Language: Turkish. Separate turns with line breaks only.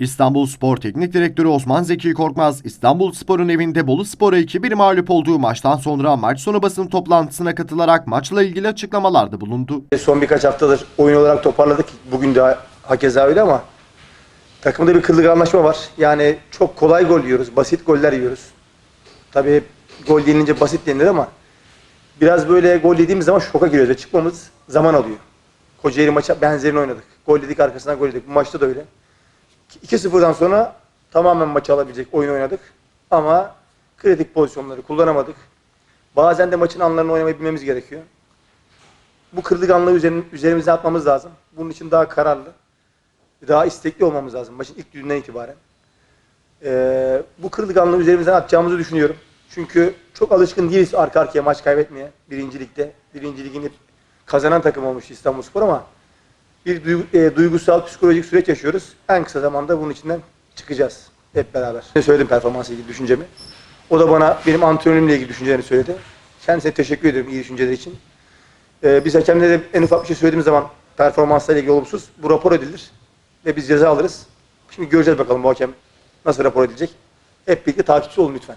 İstanbul Spor Teknik Direktörü Osman Zeki Korkmaz, İstanbul Spor'un evinde Bolu Spor'a 2-1 mağlup olduğu maçtan sonra maç sonu basın toplantısına katılarak maçla ilgili açıklamalarda bulundu.
Son birkaç haftadır oyun olarak toparladık. Bugün de hakeza öyle ama takımda bir kırılgan anlaşma var. Yani çok kolay gol yiyoruz, basit goller yiyoruz. Tabii gol yenilince basit denilir ama biraz böyle gol yediğimiz zaman şoka giriyoruz ve çıkmamız zaman alıyor. Kocaeli maça benzerini oynadık. Gol yedik arkasından gol yedik. Bu maçta da öyle. 2-0'dan sonra tamamen maçı alabilecek oyun oynadık. Ama kritik pozisyonları kullanamadık. Bazen de maçın anlarını oynamayı bilmemiz gerekiyor. Bu kırılganlığı üzerimize atmamız lazım. Bunun için daha kararlı, daha istekli olmamız lazım maçın ilk düğünden itibaren. Ee, bu kırılganlığı üzerimizden atacağımızı düşünüyorum. Çünkü çok alışkın değiliz arka arkaya maç kaybetmeye. Birinci ligde, birinci ligin kazanan takım olmuş İstanbulspor ama bir duygu- e, duygusal, psikolojik süreç yaşıyoruz. En kısa zamanda bunun içinden çıkacağız hep beraber. Ne söyledim performansla ilgili düşüncemi. O da bana benim antrenörümle ilgili düşüncelerini söyledi. Kendisine teşekkür ediyorum iyi düşünceleri için. Ee, biz hakemlere en ufak bir şey söylediğimiz zaman performansla ilgili olumsuz bu rapor edilir ve biz ceza alırız. Şimdi göreceğiz bakalım bu hakem nasıl rapor edilecek. Hep birlikte takipçi olun lütfen.